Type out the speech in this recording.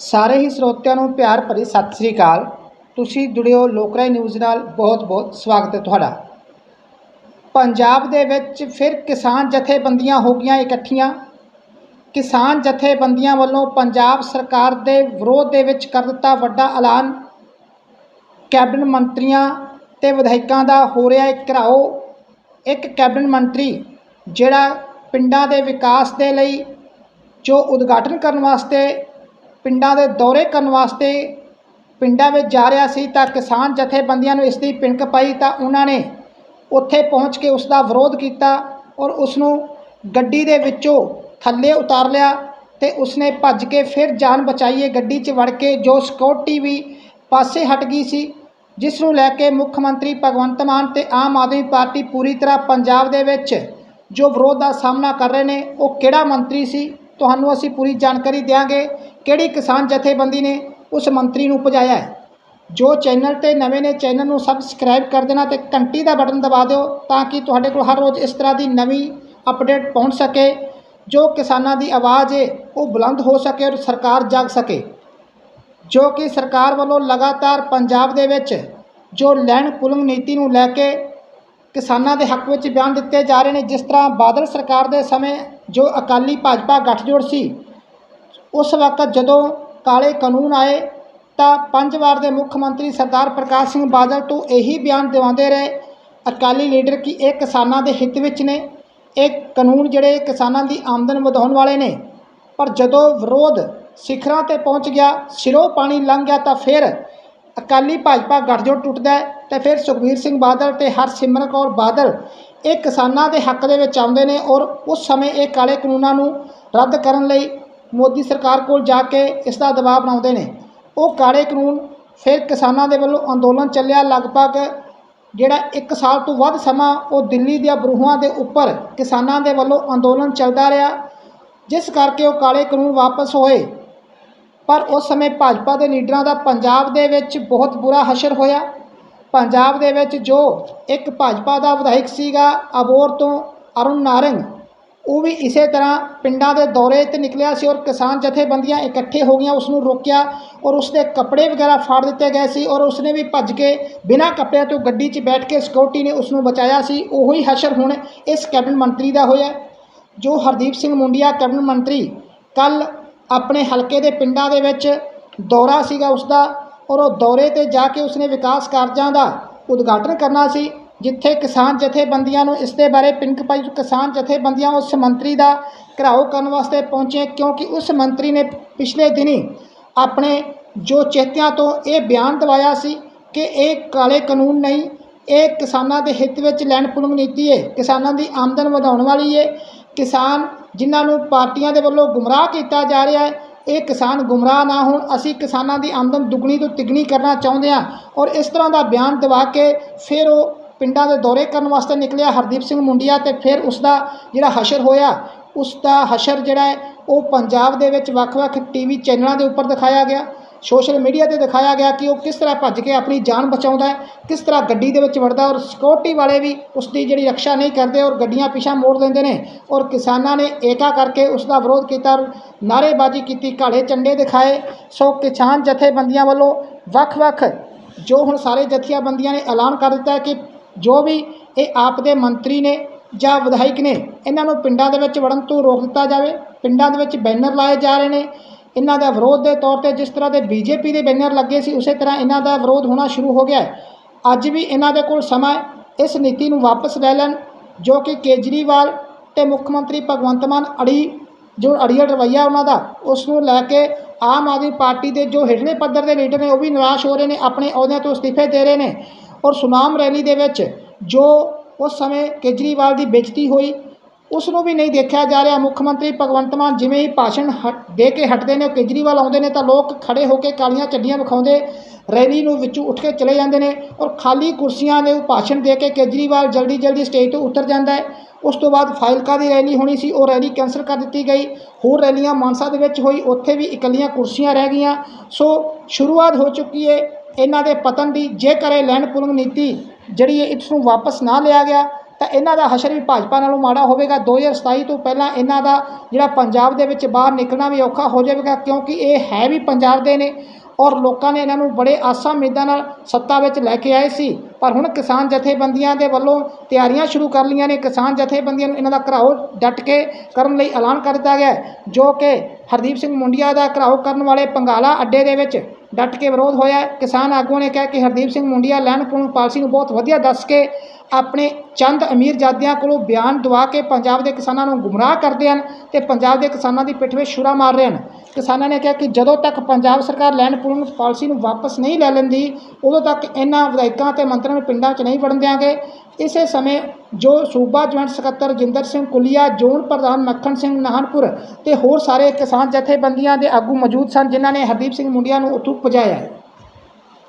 ਸਾਰੇ ਹੀ ਸਰੋਤਿਆਂ ਨੂੰ ਪਿਆਰ ਭਰੀ ਸਤਿ ਸ੍ਰੀ ਅਕਾਲ। ਤੁਸੀਂ ਜੁੜਿਓ ਲੋਕਰਾਈ ਨਿਊਜ਼ ਨਾਲ ਬਹੁਤ-ਬਹੁਤ ਸਵਾਗਤ ਹੈ ਤੁਹਾਡਾ। ਪੰਜਾਬ ਦੇ ਵਿੱਚ ਫਿਰ ਕਿਸਾਨ ਜਥੇਬੰਦੀਆਂ ਹੋ ਗਈਆਂ ਇਕੱਠੀਆਂ। ਕਿਸਾਨ ਜਥੇਬੰਦੀਆਂ ਵੱਲੋਂ ਪੰਜਾਬ ਸਰਕਾਰ ਦੇ ਵਿਰੋਧ ਦੇ ਵਿੱਚ ਕਰ ਦਿੱਤਾ ਵੱਡਾ ਐਲਾਨ। ਕੈਬਨਿਟ ਮੰਤਰੀਆਂ ਤੇ ਵਿਧਾਇਕਾਂ ਦਾ ਹੋ ਰਿਹਾ ਹੈ ਘਿਰਾਓ। ਇੱਕ ਕੈਬਨਿਟ ਮੰਤਰੀ ਜਿਹੜਾ ਪਿੰਡਾਂ ਦੇ ਵਿਕਾਸ ਦੇ ਲਈ ਜੋ ਉਦਘਾਟਨ ਕਰਨ ਵਾਸਤੇ ਪਿੰਡਾਂ ਦੇ ਦੌਰੇ ਕਰਨ ਵਾਸਤੇ ਪਿੰਡਾਂ ਵਿੱਚ ਜਾ ਰਿਹਾ ਸੀ ਤਾਂ ਕਿਸਾਨ ਜਥੇਬੰਦੀਆਂ ਨੂੰ ਇਸ ਦੀ ਪਿੰਕ ਪਾਈ ਤਾਂ ਉਹਨਾਂ ਨੇ ਉੱਥੇ ਪਹੁੰਚ ਕੇ ਉਸ ਦਾ ਵਿਰੋਧ ਕੀਤਾ ਔਰ ਉਸ ਨੂੰ ਗੱਡੀ ਦੇ ਵਿੱਚੋਂ ਥੱਲੇ ਉਤਾਰ ਲਿਆ ਤੇ ਉਸਨੇ ਭੱਜ ਕੇ ਫਿਰ ਜਾਨ ਬਚਾਈਏ ਗੱਡੀ 'ਚ ਵੜ ਕੇ ਜੋ ਸਿਕਿਉਰਟੀ ਵੀ ਪਾਸੇ ਹਟ ਗਈ ਸੀ, ਜਿਸ ਨੂੰ ਲੈ ਕੇ ਮੁੱਖ ਮੰਤਰੀ ਭਗਵੰਤ ਮਾਨ ਤੇ ਆਮ ਆਦਮੀ ਪਾਰਟੀ ਪੂਰੀ ਤਰ੍ਹਾਂ ਪੰਜਾਬ ਦੇ ਵਿੱਚ ਜੋ ਵਿਰੋਧ ਦਾ ਸਾਹਮਣਾ ਕਰ ਰਹੇ ਨੇ, ਉਹ ਕਿਹੜਾ ਮੰਤਰੀ ਸੀ, ਤੁਹਾਨੂੰ ਅਸੀਂ ਪੂਰੀ ਜਾਣਕਾਰੀ ਦਿਆਂਗੇ। ਕਿਹੜੀ ਕਿਸਾਨ ਜਥੇਬੰਦੀ ਨੇ ਉਸ ਮੰਤਰੀ ਨੂੰ ਭਜਾਇਆ ਹੈ? ਜੋ ਚੈਨਲ ਤੇ ਨਵੇਂ ਨੇ, ਚੈਨਲ ਨੂੰ ਸਬਸਕ੍ਰਾਈਬ ਕਰ ਦੇਣਾ ਤੇ ਘੰਟੀ ਦਾ ਬਟਨ ਦਬਾ ਦਿਓ ਤਾਂ ਕਿ ਤੁਹਾਡੇ ਕੋਲ ਹਰ ਰੋਜ਼ ਇਸ ਤਰ੍ਹਾਂ ਦੀ ਨਵੀਂ ਅਪਡੇਟ ਪਹੁੰਚ ਸਕੇ। ਜੋ ਕਿਸਾਨਾਂ ਦੀ ਆਵਾਜ਼ ਹੈ ਉਹ ਬੁਲੰਦ ਹੋ ਸਕੇ ਔਰ ਸਰਕਾਰ ਜਾਗ ਸਕੇ। ਜੋ ਕਿ ਸਰਕਾਰ ਵੱਲੋਂ ਲਗਾਤਾਰ ਪੰਜਾਬ ਦੇ ਵਿੱਚ ਜੋ ਲੈਂਡ ਪੁਲਿੰਗ ਨੀਤੀ ਨੂੰ ਲੈ ਕੇ ਕਿਸਾਨਾਂ ਦੇ ਹੱਕ ਵਿੱਚ ਬਿਆਨ ਦਿੱਤੇ ਜਾ ਰਹੇ ਨੇ, ਜਿਸ ਤਰ੍ਹਾਂ ਬਾਦਲ ਸਰਕਾਰ ਦੇ ਸਮੇਂ ਜੋ ਅਕਾਲੀ ਭਾਜਪਾ ਗੱਠਜੋੜ ਸੀ ਉਸ ਵਕਤ ਜਦੋਂ ਕਾਲੇ ਕਾਨੂੰਨ ਆਏ ਤਾਂ ਪੰਜ ਵਾਰ ਦੇ ਮੁੱਖ ਮੰਤਰੀ ਸਰਦਾਰ ਪ੍ਰਕਾਸ਼ ਸਿੰਘ ਬਾਦਲ ਤੋਂ ਇਹੀ ਬਿਆਨ ਦਿਵਾਉਂਦੇ ਰਹੇ, ਅਕਾਲੀ ਲੀਡਰ ਕਿ ਇਹ ਕਿਸਾਨਾਂ ਦੇ ਹਿੱਤ ਵਿੱਚ ਨੇ? ਇਹ ਕਾਨੂੰਨ ਜਿਹੜੇ ਕਿਸਾਨਾਂ ਦੀ ਆਮਦਨ ਵਧਾਉਣ ਵਾਲੇ ਨੇ। ਪਰ ਜਦੋਂ ਵਿਰੋਧ ਸਿਖਰਾਂ ਤੇ ਪਹੁੰਚ ਗਿਆ, ਸਿਰੋਂ ਪਾਣੀ ਲੰਘ ਗਿਆ ਤਾਂ ਫਿਰ ਅਕਾਲੀ ਭਾਜਪਾ ਗੱਠਜੋੜ ਟੁੱਟਦਾ ਹੈ ਤੇ ਫਿਰ ਸੁਖਬੀਰ ਸਿੰਘ ਬਾਦਲ ਤੇ ਹਰਸਿਮਰਨ ਕੌਰ ਬਾਦਲ ਇਹ ਕਿਸਾਨਾਂ ਦੇ ਹੱਕ ਦੇ ਵਿੱਚ ਆਉਂਦੇ ਨੇ ਔਰ ਉਸ ਸਮੇਂ ਇਹ ਕਾਲੇ ਕਾਨੂੰਨਾਂ ਨੂੰ ਰੱਦ ਕਰਨ ਲਈ ਮੋਦੀ ਸਰਕਾਰ ਕੋਲ ਜਾ ਕੇ ਇਸ ਦਾ ਦਬਾਅ ਬਣਾਉਂਦੇ ਨੇ। ਉਹ ਕਾਲੇ ਕਾਨੂੰਨ, ਫਿਰ ਕਿਸਾਨਾਂ ਦੇ ਵੱਲੋਂ ਅੰਦੋਲਨ ਚੱਲਿਆ ਲਗਭਗ ਜਿਹੜਾ 1 ਸਾਲ ਤੋਂ ਵੱਧ ਸਮਾਂ ਉਹ ਦਿੱਲੀ ਦੀਆਂ ਬਰੂਹਾਂ ਦੇ ਉੱਪਰ ਕਿਸਾਨਾਂ ਦੇ ਵੱਲੋਂ ਅੰਦੋਲਨ ਚੱਲਦਾ ਰਿਹਾ, ਜਿਸ ਕਰਕੇ ਉਹ ਕਾਲੇ ਕਾਨੂੰਨ ਵਾਪਸ ਹੋਏ। ਪਰ ਉਸ ਸਮੇਂ ਭਾਜਪਾ ਦੇ ਲੀਡਰਾਂ ਦਾ ਪੰਜਾਬ ਦੇ ਵਿੱਚ ਬਹੁਤ ਬੁਰਾ ਹਸ਼ਰ ਹੋਇਆ। ਪੰਜਾਬ ਦੇ ਵਿੱਚ ਜੋ ਇੱਕ ਭਾਜਪਾ ਦਾ ਵਿਧਾਇਕ ਸੀਗਾ, ਅਬੋਰ ਤੋਂ ਅਰੁਣ ਨਾਰੰਗ ਉਹ ਵੀ ਇਸੇ ਤਰ੍ਹਾਂ ਪਿੰਡਾਂ ਦੇ ਦੌਰੇ ਤੇ ਨਿਕਲਿਆ ਸੀ ਔਰ ਕਿਸਾਨ ਜਥੇਬੰਦੀਆਂ ਇਕੱਠੇ ਹੋ ਗਈਆਂ ਉਸ ਨੂੰ ਰੋਕਿਆ ਔਰ ਉਸ ਦੇ ਕੱਪੜੇ ਵਗੈਰਾ ਫਾੜ ਦਿੱਤੇ ਗਏ ਸੀ ਔਰ ਉਸਨੇ ਵੀ ਭੱਜ ਕੇ ਬਿਨਾਂ ਕੱਪੜਿਆਂ ਤੋਂ ਗੱਡੀ 'ਚ ਬੈਠ ਕੇ ਸਿਕਿਉਰਟੀ ਨੇ ਉਸ ਨੂੰ ਬਚਾਇਆ ਸੀ। ਉਹੀ ਹਸ਼ਰ ਹੁਣ ਇਸ ਕੈਬਨਿਟ ਮੰਤਰੀ ਦਾ ਹੋਇਆ। ਜੋ ਹਰਦੀਪ ਸਿੰਘ ਮੁੰਡੀਆ ਕੈਬਨਿਟ ਮੰਤਰੀ ਕੱਲ ਆਪਣੇ ਹਲਕੇ ਦੇ ਪਿੰਡਾਂ ਦੇ ਵਿੱਚ ਦੌਰਾ ਸੀਗਾ ਉਸ ਦਾ ਔਰ ਉਹ ਦੌਰੇ ਤੇ ਜਾ ਕੇ ਉਸਨੇ ਵਿਕਾਸ ਕਾਰਜਾਂ ਦਾ ਉਦਘਾਟਨ ਕਰਨਾ ਸੀ। ਜਿੱਥੇ ਕਿਸਾਨ ਜਥੇਬੰਦੀਆਂ ਨੂੰ ਇਸ ਦੇ ਬਾਰੇ ਪਿੰਕ ਪਾਈ ਕਿਸਾਨ ਜਥੇਬੰਦੀਆਂ ਉਸ ਮੰਤਰੀ ਦਾ ਘਰਾਓ ਕਰਨ ਵਾਸਤੇ ਪਹੁੰਚੇ ਕਿਉਂਕਿ ਉਸ ਮੰਤਰੀ ਨੇ ਪਿਛਲੇ ਦਿਨੀ ਆਪਣੇ ਜੋ ਚੇਤਿਆਂ ਤੋਂ ਇਹ ਬਿਆਨ ਦਵਾਇਆ ਸੀ ਕਿ ਇਹ ਕਾਲੇ ਕਾਨੂੰਨ ਨਹੀਂ, ਇਹ ਕਿਸਾਨਾਂ ਦੇ ਹਿੱਤ ਵਿੱਚ ਲੈਣ ਪੁਲਿੰਗ ਨੀਤੀ ਹੈ ਕਿਸਾਨਾਂ ਦੀ ਆਮਦਨ ਵਧਾਉਣ ਵਾਲੀ ਹੈ ਕਿਸਾਨ ਜਿਨ੍ਹਾਂ ਨੂੰ ਪਾਰਟੀਆਂ ਦੇ ਵੱਲੋਂ ਗੁੰਮਰਾਹ ਕੀਤਾ ਜਾ ਰਿਹਾ ਹੈ ਇਹ ਕਿਸਾਨ ਗੁੰਮਰਾਹ ਨਾ ਹੋਣ। ਅਸੀਂ ਕਿਸਾਨਾਂ ਦੀ ਆਮਦਨ ਦੁੱਗਣੀ ਤੋਂ ਤਿੱਗਣੀ ਕਰਨਾ ਚਾਹੁੰਦੇ ਹਾਂ ਔਰ ਇਸ ਤਰ੍ਹਾਂ ਦਾ ਬਿਆਨ ਦਵਾ ਕੇ ਫਿਰ ਉਹ ਪਿੰਡਾਂ ਦੇ ਦੌਰੇ ਕਰਨ ਵਾਸਤੇ ਨਿਕਲਿਆ ਹਰਦੀਪ ਸਿੰਘ ਮੁੰਡੀਆ ਤੇ ਫਿਰ ਉਸ ਦਾ ਜਿਹੜਾ ਹਸ਼ਰ ਹੋਇਆ ਉਸ ਦਾ ਹਸ਼ਰ ਜਿਹੜਾ ਹੈ, ਉਹ ਪੰਜਾਬ ਦੇ ਵਿੱਚ ਵੱਖ-ਵੱਖ ਟੀਵੀ ਚੈਨਲਾਂ ਦੇ ਉੱਪਰ ਦਿਖਾਇਆ ਗਿਆ। ਸੋਸ਼ਲ ਮੀਡੀਆ ਤੇ ਦਿਖਾਇਆ ਗਿਆ ਕਿ ਉਹ ਕਿਸ ਤਰ੍ਹਾਂ ਭੱਜ ਕੇ ਆਪਣੀ ਜਾਨ ਬਚਾਉਂਦਾ ਹੈ, ਕਿਸ ਤਰ੍ਹਾਂ ਗੱਡੀ ਦੇ ਵਿੱਚ ਵੜਦਾ ਔਰ ਸਿਕਿਉਰਟੀ ਵਾਲੇ ਵੀ ਉਸ ਦੀ ਜਿਹੜੀ ਰੱਖਿਆ ਨਹੀਂ ਕਰਦੇ ਔਰ ਗੱਡੀਆਂ ਪਿਛਾ ਮੋੜ ਦਿੰਦੇ ਨੇ ਔਰ ਕਿਸਾਨਾਂ ਨੇ ਏਕਾ ਕਰਕੇ ਉਸ ਦਾ ਵਿਰੋਧ ਕੀਤਾ ਔਰ ਨਾਅਰੇਬਾਜ਼ੀ ਕੀਤੀ ਕਾਲੇ ਝੰਡੇ ਦਿਖਾਏ। ਸੋ ਕਿਸਾਨ ਜਥੇਬੰਦੀਆਂ ਵੱਲੋਂ ਵੱਖ-ਵੱਖ ਜੋ ਹੁਣ ਸਾਰੇ ਜਥੇਬੰਦੀਆਂ ਨੇ ਐਲਾਨ ਕਰ ਦਿੱਤਾ ਹੈ ਕਿ ਜੋ ਵੀ ਇਹ ਆਪ ਦੇ ਮੰਤਰੀ ਨੇ ਜਾਂ ਵਿਧਾਇਕ ਨੇ, ਇਹਨਾਂ ਨੂੰ ਪਿੰਡਾਂ ਦੇ ਵਿੱਚ ਵੜਨ ਤੋਂ ਰੋਕ ਦਿੱਤਾ ਜਾਵੇ। ਪਿੰਡਾਂ ਦੇ ਵਿੱਚ ਬੈਨਰ ਲਾਏ ਜਾ ਰਹੇ ਨੇ। ਇਹਨਾਂ ਦਾ ਵਿਰੋਧ ਦੇ ਤੌਰ ਤੇ ਜਿਸ ਤਰ੍ਹਾਂ ਦੇ ਬੀਜੇਪੀ ਦੇ ਬੈਨਰ ਲੱਗੇ ਸੀ, ਉਸੇ ਤਰ੍ਹਾਂ ਇਹਨਾਂ ਦਾ ਵਿਰੋਧ ਹੋਣਾ ਸ਼ੁਰੂ ਹੋ ਗਿਆ ਹੈ। ਅੱਜ ਵੀ ਇਹਨਾਂ ਦੇ ਕੋਲ ਸਮਾਂ ਇਸ ਨੀਤੀ ਨੂੰ ਵਾਪਸ ਲੈ ਲੈਣ, ਜੋ ਕਿ ਕੇਜਰੀਵਾਲ ਤੇ ਮੁੱਖ ਮੰਤਰੀ ਭਗਵੰਤ ਮਾਨ ਅੜੀ, ਜੋ ਅੜੀਅਲ ਰਵੱਈਆ ਉਹਨਾਂ ਦਾ, ਉਸ ਨੂੰ ਲੈ ਕੇ ਆਮ ਆਦਮੀ ਪਾਰਟੀ ਦੇ ਜੋ ਹੇਠਲੇ ਪੱਧਰ ਦੇ ਲੀਡਰ ਨੇ, ਉਹ ਵੀ ਨਿਰਾਸ਼ ਹੋ ਰਹੇ ਨੇ, ਆਪਣੇ ਅਹੁਦਿਆਂ ਤੋਂ ਅਸਤੀਫੇ ਦੇ ਰਹੇ ਨੇ। ਔਰ ਸੁਨਾਮ ਰੈਲੀ ਦੇ ਵਿੱਚ ਜੋ ਉਸ ਸਮੇਂ ਕੇਜਰੀਵਾਲ ਦੀ ਬੇਇੱਜ਼ਤੀ ਹੋਈ ਉਸ ਨੂੰ ਵੀ ਨਹੀਂ ਦੇਖਿਆ ਜਾ ਰਿਹਾ। ਮੁੱਖ ਮੰਤਰੀ ਭਗਵੰਤ ਮਾਨ ਜਿਵੇਂ ਹੀ ਭਾਸ਼ਣ ਹਟ, ਦੇ ਕੇ ਹਟਦੇ ਨੇ ਉਹ ਕੇਜਰੀਵਾਲ ਆਉਂਦੇ ਨੇ ਤਾਂ ਲੋਕ ਖੜੇ ਹੋ ਕੇ ਕਾਲੀਆਂ ਚੱਡੀਆਂ ਵਿਖਾਉਂਦੇ ਰੈਲੀ ਨੂੰ ਵਿੱਚੋਂ ਉੱਠ ਕੇ ਚਲੇ ਜਾਂਦੇ ਨੇ ਔਰ ਖਾਲੀ ਕੁਰਸੀਆਂ ਦੇ ਉਹ ਭਾਸ਼ਣ ਦੇ ਕੇ ਕੇਜਰੀਵਾਲ ਜਲਦੀ ਜਲਦੀ ਸਟੇਜ ਤੋਂ ਉਤਰ ਜਾਂਦਾ ਹੈ। ਉਸ ਤੋਂ ਬਾਅਦ ਫਾਈਲਕਾ ਦੀ ਰੈਲੀ ਹੋਣੀ ਸੀ, ਉਹ ਰੈਲੀ ਕੈਂਸਲ ਕਰ ਦਿੱਤੀ ਗਈ। ਹੋਰ ਰੈਲੀਆਂ ਮਾਨਸਾ ਦੇ ਵਿੱਚ ਹੋਈ, ਉੱਥੇ ਵੀ ਇਕੱਲੀਆਂ ਕੁਰਸੀਆਂ ਰਹਿ ਗਈਆਂ। ਸੋ ਸ਼ੁਰੂਆਤ ਹੋ ਚੁੱਕੀ ਹੈ ਇਹਨਾਂ ਦੇ ਪਤਨ ਦੀ ਜੇਕਰ ਇਹ ਲੈਂਡ ਪੁਲਿੰਗ ਨੀਤੀ ਜਿਹੜੀ ਹੈ ਇਸ ਨੂੰ ਵਾਪਸ ਨਾ ਲਿਆ ਗਿਆ, ਤਾਂ ਇਹਨਾਂ ਦਾ ਹਸ਼ਰ ਵੀ ਭਾਜਪਾ ਨਾਲੋਂ ਮਾੜਾ ਹੋਵੇਗਾ। 2027 ਤੋਂ ਪਹਿਲਾਂ ਇਹਨਾਂ ਦਾ ਜਿਹੜਾ ਪੰਜਾਬ ਦੇ ਵਿੱਚ ਬਾਹਰ ਨਿਕਲਣਾ ਵੀ ਔਖਾ ਹੋ ਜਾਵੇਗਾ, ਕਿਉਂਕਿ ਇਹ ਹੈ ਵੀ ਪੰਜਾਬ ਦੇ ਨੇ ਔਰ ਲੋਕਾਂ ਨੇ ਇਹਨਾਂ ਨੂੰ ਬੜੇ ਆਸਾਂ ਉਮੀਦਾਂ ਨਾਲ ਸੱਤਾ ਵਿੱਚ ਲੈ ਕੇ ਆਏ ਸੀ। ਪਰ ਹੁਣ ਕਿਸਾਨ ਜਥੇਬੰਦੀਆਂ ਦੇ ਵੱਲੋਂ ਤਿਆਰੀਆਂ ਸ਼ੁਰੂ ਕਰ ਲਈਆਂ ਨੇ। ਕਿਸਾਨ ਜਥੇਬੰਦੀਆਂ ਨੂੰ ਇਹਨਾਂ ਦਾ ਘਰਾਓ ਡਟ ਕੇ ਕਰਨ ਲਈ ਐਲਾਨ ਕਰ ਦਿੱਤਾ ਗਿਆ ਜੋ ਕਿ ਹਰਦੀਪ ਸਿੰਘ ਮੁੰਡੀਆ ਦਾ ਘਰਾਓ ਕਰਨ ਵਾਲੇ ਪੰਗਾਲਾ ਅੱਡੇ ਦੇ ਵਿੱਚ ਡਟ ਕੇ ਵਿਰੋਧ ਹੋਇਆ ਕਿਸਾਨ ਆਗੂਆਂ ਨੇ ਕਿਹਾ ਕਿ Hardeep Singh Mundian land pooling policy ਨੂੰ ਬਹੁਤ ਵਧੀਆ ਦੱਸ ਕੇ ਆਪਣੇ ਚੰਦ ਅਮੀਰਜ਼ਾਦਿਆਂ ਕੋਲੋਂ ਬਿਆਨ ਦਵਾ ਕੇ ਪੰਜਾਬ ਦੇ ਕਿਸਾਨਾਂ ਨੂੰ ਗੁੰਮਰਾਹ ਕਰਦੇ ਹਨ ਤੇ ਪੰਜਾਬ ਦੇ ਕਿਸਾਨਾਂ ਦੀ ਪਿੱਠ ਵਿੱਚ ਛੁਰਾ ਮਾਰ ਰਹੇ ਹਨ। ਕਿਸਾਨਾਂ ਨੇ ਕਿਹਾ ਕਿ ਜਦੋਂ ਤੱਕ ਪੰਜਾਬ ਸਰਕਾਰ ਲੈਂਡ ਪੂਲਿੰਗ ਪਾਲਿਸੀ ਨੂੰ ਵਾਪਸ ਨਹੀਂ ਲੈ ਲੈਂਦੀ, ਉਦੋਂ ਤੱਕ ਇਹਨਾਂ ਵਿਧਾਇਕਾਂ ਤੇ ਮੰਤਰੀਆਂ ਨੂੰ ਪਿੰਡਾਂ 'ਚ ਨਹੀਂ ਵੜਨ ਦਿਆਂਗੇ। ਇਸੇ ਸਮੇਂ ਜੋ ਸੂਬਾ ਜੁਆਇੰਟ ਸਕੱਤਰ ਜਿੰਦਰ ਸਿੰਘ ਕੁਲੀਆ, ਜ਼ੋਨ ਪ੍ਰਧਾਨ ਮੱਖਣ ਸਿੰਘ ਨਾਹਨਪੁਰ ਤੇ ਹੋਰ ਸਾਰੇ ਕਿਸਾਨ ਜਥੇਬੰਦੀਆਂ ਦੇ ਆਗੂ ਮੌਜੂਦ ਸਨ, ਜਿਨ੍ਹਾਂ ਨੇ ਹਰਦੀਪ ਸਿੰਘ ਮੁੰਡੀਆਂ ਨੂੰ ਉੱਥੋਂ ਭਜਾਇਆ